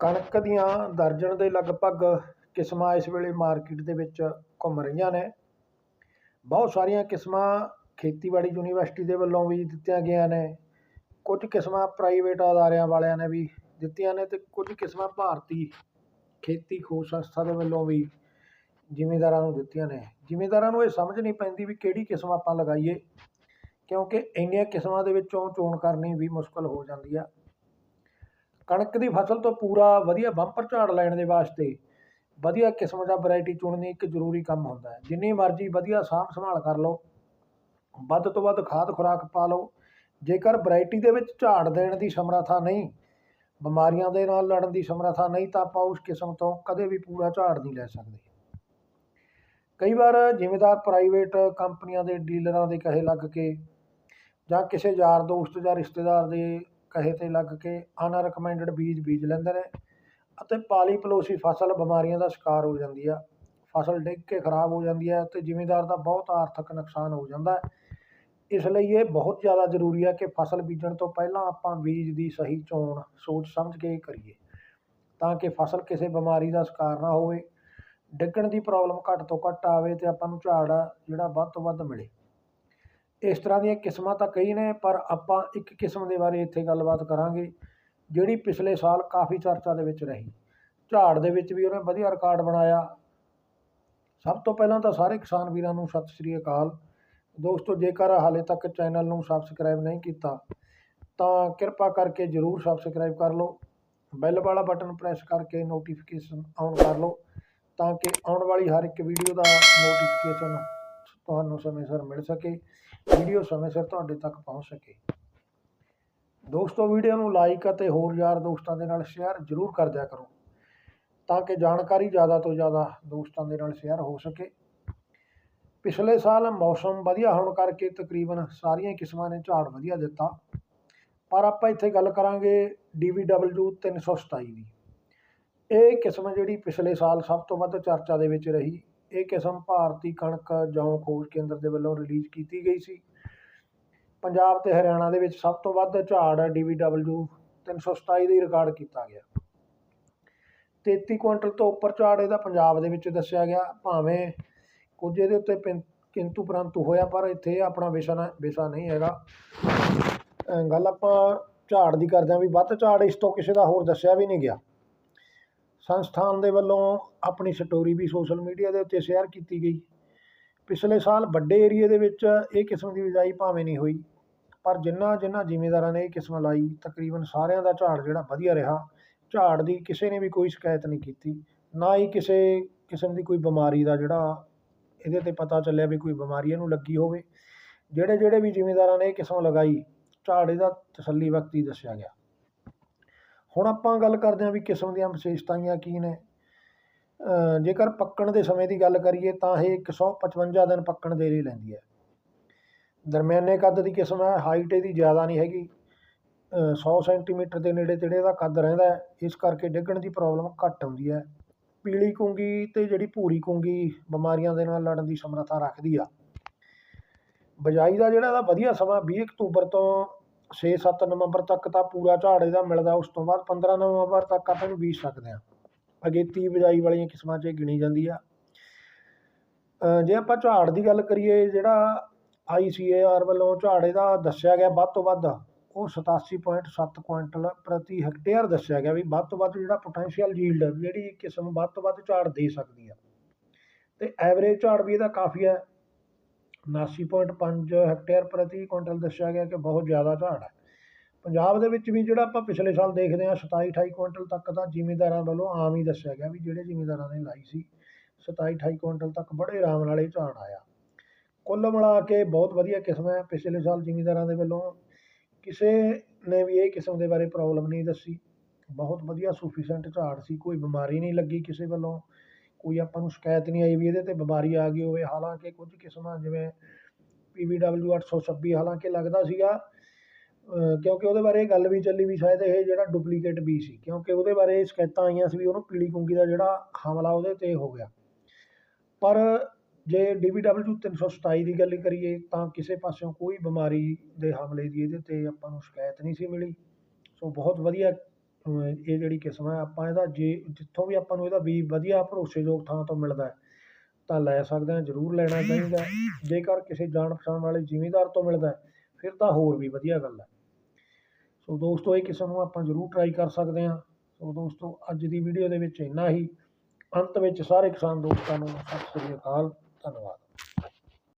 ਕਣਕ ਦੀਆਂ ਦਰਜਨ ਦੇ ਲਗਭਗ ਕਿਸਮਾਂ ਇਸ ਵੇਲੇ ਮਾਰਕੀਟ ਦੇ ਵਿੱਚ ਘੁੰਮ ਰਹੀਆਂ ਨੇ। ਬਹੁਤ ਸਾਰੀਆਂ ਕਿਸਮਾਂ ਖੇਤੀਬਾੜੀ ਯੂਨੀਵਰਸਿਟੀ ਦੇ ਵੱਲੋਂ ਵੀ ਦਿੱਤੀਆਂ ਗਈਆਂ ਨੇ। ਕੁਝ ਕਿਸਮਾਂ ਪ੍ਰਾਈਵੇਟ ਅਦਾਰਿਆਂ ਵਾਲਿਆਂ ਨੇ ਵੀ ਦਿੱਤੀਆਂ ਨੇ ਅਤੇ ਕੁਝ ਕਿਸਮਾਂ ਭਾਰਤੀ ਖੇਤੀ ਖੋਜ ਸੰਸਥਾ ਦੇ ਵੱਲੋਂ ਵੀ ਜ਼ਿਮੀਂਦਾਰਾਂ ਨੂੰ ਦਿੱਤੀਆਂ ਨੇ। ਜ਼ਿਮੀਂਦਾਰਾਂ ਨੂੰ ਇਹ ਸਮਝ ਨਹੀਂ ਪੈਂਦੀ ਵੀ ਕਿਹੜੀ ਕਿਸਮ ਆਪਾਂ ਲਗਾਈਏ, ਕਿਉਂਕਿ ਇੰਨੀਆਂ ਕਿਸਮਾਂ ਦੇ ਵਿੱਚੋਂ ਚੋਣ ਕਰਨੀ ਵੀ ਮੁਸ਼ਕਲ ਹੋ ਜਾਂਦੀ ਆ। ਕਣਕ ਦੀ ਫਸਲ ਤੋਂ ਪੂਰਾ ਵਧੀਆ ਬੰਪਰ ਝਾੜ ਲੈਣ ਦੇ ਵਾਸਤੇ ਵਧੀਆ ਕਿਸਮ ਦਾ ਵੈਰਾਈਟੀ ਚੁਣਨੀ ਇੱਕ ਜ਼ਰੂਰੀ ਕੰਮ ਹੁੰਦਾ ਹੈ। ਜਿੰਨੀ ਮਰਜ਼ੀ ਵਧੀਆ ਸਾਂਭ ਸੰਭਾਲ ਕਰ ਲਓ, ਵੱਧ ਤੋਂ ਵੱਧ ਖਾਦ ਖੁਰਾਕ ਪਾ ਲਓ। ਜੇਕਰ ਵੈਰਾਈਟੀ ਦੇ ਵਿੱਚ ਝਾੜ ਦੇਣ ਦੀ ਸਮਰੱਥਾ ਨਹੀਂ, ਬਿਮਾਰੀਆਂ ਦੇ ਨਾਲ ਲੜਨ ਦੀ ਸਮਰੱਥਾ ਨਹੀਂ, ਤਾਂ ਆਪਾਂ ਉਸ ਕਿਸਮ ਤੋਂ ਕਦੇ ਵੀ ਪੂਰਾ ਝਾੜ ਨਹੀਂ ਲੈ ਸਕਦੇ। ਕਈ ਵਾਰ ਜ਼ਿਮੀਂਦਾਰ ਪ੍ਰਾਈਵੇਟ ਕੰਪਨੀਆਂ ਦੇ ਡੀਲਰਾਂ ਦੇ ਕਹੇ ਲੱਗ ਕੇ ਜਾਂ ਕਿਸੇ ਯਾਰ ਦੋਸਤ ਜਾਂ ਰਿਸ਼ਤੇਦਾਰ ਦੇ ਕਹੇ 'ਤੇ ਲੱਗ ਕੇ ਅਨਰਿਕਮੈਂਡਡ ਬੀਜ ਬੀਜ ਲੈਂਦੇ ਨੇ ਅਤੇ ਪਾਲੀ ਪਲੋਸੀ ਫਸਲ ਬਿਮਾਰੀਆਂ ਦਾ ਸ਼ਿਕਾਰ ਹੋ ਜਾਂਦੀ ਆ। ਫਸਲ ਡਿੱਗ ਕੇ ਖਰਾਬ ਹੋ ਜਾਂਦੀ ਹੈ ਅਤੇ ਜ਼ਿਮੀਂਦਾਰ ਦਾ ਬਹੁਤ ਆਰਥਿਕ ਨੁਕਸਾਨ ਹੋ ਜਾਂਦਾ ਹੈ। ਇਸ ਲਈ ਇਹ ਬਹੁਤ ਜ਼ਿਆਦਾ ਜ਼ਰੂਰੀ ਹੈ ਕਿ ਫਸਲ ਬੀਜਣ ਤੋਂ ਪਹਿਲਾਂ ਆਪਾਂ ਬੀਜ ਦੀ ਸਹੀ ਚੋਣ ਸੋਚ ਸਮਝ ਕੇ ਕਰੀਏ ਤਾਂ ਕਿ ਫਸਲ ਕਿਸੇ ਬਿਮਾਰੀ ਦਾ ਸ਼ਿਕਾਰ ਨਾ ਹੋਵੇ। ਡਿੱਗਣ ਦੀ ਪ੍ਰੋਬਲਮ ਘੱਟ ਤੋਂ ਘੱਟ ਆਵੇ ਅਤੇ ਆਪਾਂ ਨੂੰ ਝਾੜ ਜਿਹੜਾ ਵੱਧ ਤੋਂ ਵੱਧ ਮਿਲੇ। ਇਸ ਤਰ੍ਹਾਂ ਦੀਆਂ ਕਿਸਮਾਂ ਤਾਂ ਕਈ ਨੇ, ਪਰ ਆਪਾਂ ਇੱਕ ਕਿਸਮ ਦੇ ਬਾਰੇ ਇੱਥੇ ਗੱਲਬਾਤ ਕਰਾਂਗੇ, ਜਿਹੜੀ ਪਿਛਲੇ ਸਾਲ ਕਾਫੀ ਚਰਚਾ ਦੇ ਵਿੱਚ ਰਹੀ। ਝਾੜ ਦੇ ਵਿੱਚ ਵੀ ਉਹਨੇ ਵਧੀਆ ਰਿਕਾਰਡ ਬਣਾਇਆ। ਸਭ ਤੋਂ ਪਹਿਲਾਂ ਤਾਂ ਸਾਰੇ ਕਿਸਾਨ ਵੀਰਾਂ ਨੂੰ ਸਤਿ ਸ੍ਰੀ ਅਕਾਲ। ਦੋਸਤੋ, ਜੇਕਰ ਹਾਲੇ ਤੱਕ ਚੈਨਲ ਨੂੰ ਸਬਸਕ੍ਰਾਈਬ ਨਹੀਂ ਕੀਤਾ, ਤਾਂ ਕਿਰਪਾ ਕਰਕੇ ਜ਼ਰੂਰ ਸਬਸਕ੍ਰਾਈਬ ਕਰ ਲਓ। ਬੈਲ ਵਾਲਾ ਬਟਨ ਪ੍ਰੈਸ ਕਰਕੇ ਨੋਟੀਫਿਕੇਸ਼ਨ ਆਨ ਕਰ ਲਓ, ਤਾਂ ਕਿ ਆਉਣ ਵਾਲੀ ਹਰ ਇੱਕ ਵੀਡੀਓ ਦਾ ਨੋਟੀਫਿਕੇਸ਼ਨ ਤੁਹਾਨੂੰ ਸਮੇਂ ਸਿਰ ਮਿਲ ਸਕੇ, ਵੀਡੀਓ ਸਮੇਂ ਸਿਰ ਤੁਹਾਡੇ ਤੱਕ ਪਹੁੰਚ ਸਕੇ। ਦੋਸਤੋ, ਵੀਡੀਓ ਨੂੰ ਲਾਈਕ ਅਤੇ ਹੋਰ ਯਾਰ ਦੋਸਤਾਂ ਦੇ ਨਾਲ ਸ਼ੇਅਰ ਜ਼ਰੂਰ ਕਰ ਦਿਆ ਕਰੋ, ਤਾਂ ਕਿ ਜਾਣਕਾਰੀ ਜ਼ਿਆਦਾ ਤੋਂ ਜ਼ਿਆਦਾ ਦੋਸਤਾਂ ਦੇ ਨਾਲ ਸ਼ੇਅਰ ਹੋ ਸਕੇ। ਪਿਛਲੇ ਸਾਲ ਮੌਸਮ ਵਧੀਆ ਹੋਣ ਕਰਕੇ ਤਕਰੀਬਨ ਸਾਰੀਆਂ ਕਿਸਮਾਂ ਨੇ ਝਾੜ ਵਧੀਆ ਦਿੱਤਾ, ਪਰ ਆਪਾਂ ਇੱਥੇ ਗੱਲ ਕਰਾਂਗੇ DVW 327 ਦੀ। ਇਹ ਕਿਸਮ ਜਿਹੜੀ ਪਿਛਲੇ ਸਾਲ ਸਭ ਤੋਂ ਵੱਧ ਚਰਚਾ ਦੇ ਵਿੱਚ ਰਹੀ ਇਹ ਕਿਸਮ ਭਾਰਤੀ ਕਣਕ ਜੌਂ ਖੋਜ ਕੇਂਦਰ ਦੇ ਵੱਲੋਂ ਰਿਲੀਜ਼ ਕੀਤੀ ਗਈ ਸੀ। ਪੰਜਾਬ ਤੇ ਹਰਿਆਣਾ ਦੇ ਵਿੱਚ ਸਭ ਤੋਂ ਵੱਧ ਝਾੜ DVW 327 ਦੀ ਰਿਕਾਰਡ ਕੀਤਾ ਗਿਆ। 33 ਕੁਇੰਟਲ ਤੋਂ ਉੱਪਰ ਝਾੜ ਇਹਦਾ ਪੰਜਾਬ ਦੇ ਵਿੱਚ ਦੱਸਿਆ ਗਿਆ। ਭਾਵੇਂ ਕੁਝ ਇਹਦੇ ਉੱਤੇ ਪਿੰ- ਕਿੰਤੂ ਪਰੰਤੂ ਹੋਇਆ, ਪਰ ਇੱਥੇ ਆਪਣਾ ਵਿਸ਼ਾ ਨਾ, ਵਿਸ਼ਾ ਨਹੀਂ ਹੈਗਾ। ਗੱਲ ਆਪਾਂ ਝਾੜ ਦੀ ਕਰਦੇ ਹਾਂ ਵੀ ਵੱਧ ਝਾੜ ਇਸ ਤੋਂ ਕਿਸੇ ਦਾ ਹੋਰ ਦੱਸਿਆ ਵੀ ਨਹੀਂ ਗਿਆ। ਸੰਸਥਾਨ ਦੇ ਵੱਲੋਂ ਆਪਣੀ ਸਟੋਰੀ ਵੀ ਸੋਸ਼ਲ ਮੀਡੀਆ ਦੇ ਉੱਤੇ ਸ਼ੇਅਰ ਕੀਤੀ ਗਈ। ਪਿਛਲੇ ਸਾਲ ਵੱਡੇ ਏਰੀਏ ਦੇ ਵਿੱਚ ਇਹ ਕਿਸਮ ਦੀ ਬਿਜਾਈ ਭਾਵੇਂ ਨਹੀਂ ਹੋਈ, ਪਰ ਜਿੰਨਾ ਜਿੰਨਾ ਜ਼ਿਮੀਂਦਾਰਾਂ ਨੇ ਇਹ ਕਿਸਮ ਲਾਈ, ਤਕਰੀਬਨ ਸਾਰਿਆਂ ਦਾ ਝਾੜ ਜਿਹੜਾ ਵਧੀਆ ਰਿਹਾ। ਝਾੜ ਦੀ ਕਿਸੇ ਨੇ ਵੀ ਕੋਈ ਸ਼ਿਕਾਇਤ ਨਹੀਂ ਕੀਤੀ, ਨਾ ਹੀ ਕਿਸੇ ਕਿਸਮ ਦੀ ਕੋਈ ਬਿਮਾਰੀ ਦਾ ਜਿਹੜਾ ਇਹਦੇ 'ਤੇ ਪਤਾ ਚੱਲਿਆ ਵੀ ਕੋਈ ਬਿਮਾਰੀ ਇਹਨੂੰ ਲੱਗੀ ਹੋਵੇ। ਜਿਹੜੇ ਜਿਹੜੇ ਵੀ ਜ਼ਿਮੀਂਦਾਰਾਂ ਨੇ ਇਹ ਕਿਸਮ ਲਗਾਈ, ਝਾੜ ਇਹਦਾ ਤਸੱਲੀ ਵਕਤ ਹੀ ਦੱਸਿਆ ਗਿਆ। ਹੁਣ ਆਪਾਂ ਗੱਲ ਕਰਦੇ ਹਾਂ ਵੀ ਕਿਸਮ ਦੀਆਂ ਵਿਸ਼ੇਸ਼ਤਾਵਾਂ ਕੀ ਨੇ। ਜੇਕਰ ਪੱਕਣ ਦੇ ਸਮੇਂ ਦੀ ਗੱਲ ਕਰੀਏ ਤਾਂ ਇਹ 155 ਦਿਨ ਪੱਕਣ ਦੇ ਲਈ ਲੈਂਦੀ ਹੈ। ਦਰਮਿਆਨੇ ਕੱਦ ਦੀ ਕਿਸਮ ਹੈ, ਹਾਈਟ ਇਹਦੀ ਜ਼ਿਆਦਾ ਨਹੀਂ ਹੈਗੀ। ਅਹ 100 ਸੈਂਟੀਮੀਟਰ ਦੇ ਨੇੜੇ ਤੇੜੇ ਦਾ ਕੱਦ ਰਹਿੰਦਾ ਇਸ ਕਰਕੇ ਡਿੱਗਣ ਦੀ ਪ੍ਰੋਬਲਮ ਘੱਟ ਆਉਂਦੀ ਹੈ। ਪੀਲੀ ਕੁੰਗੀ ਤੇ ਜਿਹੜੀ ਭੂਰੀ ਕੁੰਗੀ ਬਿਮਾਰੀਆਂ ਦੇ ਨਾਲ ਲੜਨ ਦੀ ਸਮਰੱਥਾ ਰੱਖਦੀ ਆ। ਬਿਜਾਈ ਦਾ ਜਿਹੜਾ ਇਹਦਾ ਵਧੀਆ ਸਮਾਂ 20 ਅਕਤੂਬਰ ਤੋਂ 6-7 ਨਵੰਬਰ ਤੱਕ ਤਾਂ ਪੂਰਾ ਝਾੜ ਇਹਦਾ ਮਿਲਦਾ, ਉਸ ਤੋਂ ਬਾਅਦ 15 ਨਵੰਬਰ ਤੱਕ ਆਪਾਂ ਨੂੰ ਬੀਜ ਸਕਦੇ ਹਾਂ। ਅਗੇਤੀ ਬਿਜਾਈ ਵਾਲੀਆਂ ਕਿਸਮਾਂ 'ਚ ਇਹ ਗਿਣੀ ਜਾਂਦੀ ਆ। ਜੇ ਆਪਾਂ ਝਾੜ ਦੀ ਗੱਲ ਕਰੀਏ, ਜਿਹੜਾ ICAR ਵੱਲੋਂ ਝਾੜ ਇਹਦਾ ਦੱਸਿਆ ਗਿਆ ਵੱਧ ਤੋਂ ਵੱਧ, ਉਹ 87.7 ਕੁਇੰਟਲ ਪ੍ਰਤੀ ਹੈਕਟੇਅਰ ਦੱਸਿਆ ਗਿਆ ਵੀ ਵੱਧ ਤੋਂ ਵੱਧ ਜਿਹੜਾ ਪੋਟੈਂਸ਼ੀਅਲ ਯੀਲਡ ਜਿਹੜੀ ਕਿਸਮ ਵੱਧ ਤੋਂ ਵੱਧ ਝਾੜ ਦੇ ਸਕਦੀ ਆ। ਤੇ ਐਵਰੇਜ ਝਾੜ ਵੀ ਇਹਦਾ ਕਾਫੀ ਹੈ 79.5 ਹੈਕਟੇਅਰ ਪ੍ਰਤੀ ਕੁਇੰਟਲ ਦੱਸਿਆ ਗਿਆ ਕਿ ਬਹੁਤ ਜ਼ਿਆਦਾ ਝਾੜ ਹੈ। ਪੰਜਾਬ ਦੇ ਵਿੱਚ ਵੀ ਜਿਹੜਾ ਆਪਾਂ ਪਿਛਲੇ ਸਾਲ ਦੇਖਦੇ ਹਾਂ 27 28 ਕੁਇੰਟਲ ਤੱਕ ਤਾਂ ਜ਼ਿਮੀਂਦਾਰਾਂ ਵੱਲੋਂ ਆਮ ਹੀ ਦੱਸਿਆ ਗਿਆ ਵੀ ਜਿਹੜੇ ਜ਼ਿਮੀਂਦਾਰਾਂ ਨੇ ਲਾਈ ਸੀ 27 28 ਕੁਇੰਟਲ ਤੱਕ ਬੜੇ ਆਰਾਮ ਨਾਲ ਇਹ ਝਾੜ ਆਇਆ। ਕੁੱਲ ਮਿਲਾ ਕੇ ਬਹੁਤ ਵਧੀਆ ਕਿਸਮ ਹੈ। ਪਿਛਲੇ ਸਾਲ ਜ਼ਿਮੀਂਦਾਰਾਂ ਦੇ ਵੱਲੋਂ ਕਿਸੇ ਨੇ ਵੀ ਇਹ ਕਿਸਮ ਦੇ ਬਾਰੇ ਪ੍ਰੋਬਲਮ ਨਹੀਂ ਦੱਸੀ। ਬਹੁਤ ਵਧੀਆ ਸੂਫੀਸ਼ੈਂਟ ਝਾੜ ਸੀ, ਕੋਈ ਬਿਮਾਰੀ ਨਹੀਂ ਲੱਗੀ ਕਿਸੇ ਵੱਲੋਂ। ਕੋਈ ਆਪਾਂ ਨੂੰ ਸ਼ਿਕਾਇਤ ਨਹੀਂ ਆਈ ਵੀ ਇਹਦੇ 'ਤੇ ਬਿਮਾਰੀ ਆ ਗਈ ਹੋਵੇ, ਹਾਲਾਂਕਿ ਕੁਝ ਕਿਸਮਾਂ ਜਿਵੇਂ PVW 826 ਹਾਲਾਂਕਿ ਲੱਗਦਾ ਸੀਗਾ ਕਿਉਂਕਿ ਉਹਦੇ ਬਾਰੇ ਗੱਲ ਵੀ ਚੱਲੀ ਵੀ ਸ਼ਾਇਦ ਇਹ ਜਿਹੜਾ ਡੁਪਲੀਕੇਟ ਬੀ ਸੀ, ਕਿਉਂਕਿ ਉਹਦੇ ਬਾਰੇ ਸ਼ਿਕਾਇਤਾਂ ਆਈਆਂ ਸੀ ਵੀ ਉਹਨੂੰ ਪੀਲੀ ਕੁੰਗੀ ਦਾ ਜਿਹੜਾ ਹਮਲਾ ਉਹਦੇ 'ਤੇ ਹੋ ਗਿਆ। ਪਰ ਜੇ DVW 327 ਦੀ ਗੱਲ ਕਰੀਏ ਤਾਂ ਕਿਸੇ ਪਾਸਿਓਂ ਕੋਈ ਬਿਮਾਰੀ ਦੇ ਹਮਲੇ ਦੀ ਇਹਦੇ 'ਤੇ ਆਪਾਂ ਨੂੰ ਸ਼ਿਕਾਇਤ ਨਹੀਂ ਸੀ ਮਿਲੀ। ਸੋ ਬਹੁਤ ਵਧੀਆ ਇਹ ਜਿਹੜੀ ਕਿਸਮ ਹੈ, ਆਪਾਂ ਇਹਦਾ ਜੇ ਜਿੱਥੋਂ ਵੀ ਆਪਾਂ ਨੂੰ ਇਹਦਾ ਬੀਜ ਵਧੀਆ ਭਰੋਸੇਯੋਗ ਥਾਂ ਤੋਂ ਮਿਲਦਾ ਹੈ, ਤਾਂ ਲੈ ਸਕਦੇ ਹਾਂ, ਜ਼ਰੂਰ ਲੈਣਾ ਚਾਹੀਦਾ ਜੇਕਰ ਕਿਸੇ ਜਾਣ ਪਛਾਣ ਵਾਲੇ ਜ਼ਿਮੀਂਦਾਰ ਤੋਂ ਮਿਲਦਾ ਫਿਰ ਤਾਂ ਹੋਰ ਵੀ ਵਧੀਆ ਗੱਲ ਹੈ। ਸੋ ਦੋਸਤੋ, ਇਹ ਕਿਸਮ ਨੂੰ ਆਪਾਂ ਜ਼ਰੂਰ ਟਰਾਈ ਕਰ ਸਕਦੇ ਹਾਂ। ਸੋ ਦੋਸਤੋ, ਅੱਜ ਦੀ ਵੀਡੀਓ ਦੇ ਵਿੱਚ ਇੰਨਾ ਹੀ। ਅੰਤ ਵਿੱਚ ਸਾਰੇ ਕਿਸਾਨ ਦੋਸਤਾਂ ਨੂੰ ਸਤਿ ਸ੍ਰੀ ਅਕਾਲ, ਧੰਨਵਾਦ।